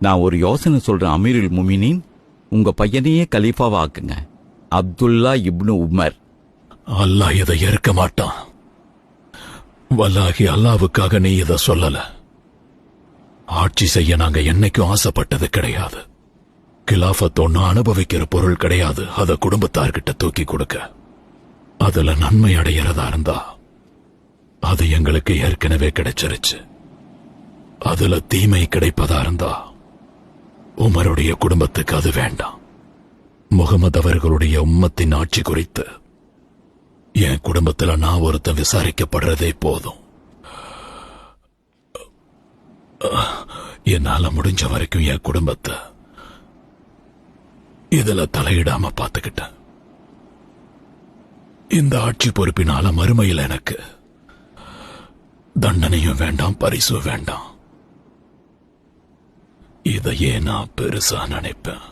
நான் ஒரு யோசனை சொல்றேன் அமீருல் முமினின். உங்க பையனையே கலீஃபாவாக்குங்க. அப்துல்லா இப்னு உமர். அல்லாஹ் இதை ஏற்க மாட்டான். வல்லாகி அல்லாவுக்காக நீ இதை சொல்லல. ஆட்சி செய்ய நாங்க என்னைக்கும் ஆசைப்பட்டது கிடையாது. கிலாஃபத் அனுபவிக்கிற பொருள் கிடையாது. அத குடும்பத்தார்கிட்ட தூக்கி கொடுக்க. அதுல நன்மை அடையிறதா இருந்தா அது எங்களுக்கு ஏற்கனவே கிடைச்சிருச்சு. அதுல தீமை கிடைப்பதா இருந்தா உமருடைய குடும்பத்துக்கு அது வேண்டாம். முகமது அவர்களுடைய உம்மத்தின் ஆட்சி குறித்து. என் குடும்பத்தில் நான் ஒருத்தன் விசாரிக்கப்படுறதே போதும். என்னால முடிஞ்ச வரைக்கும் என் குடும்பத்தை இதுல தலையிடாம பார்த்துக்கிட்டேன். இந்த ஆட்சி பொறுப்பினால மறுமையில் எனக்கு தண்டனையும் வேண்டாம் பரிசும் வேண்டாம். இதையே நான் பெருசா நினைப்பேன்.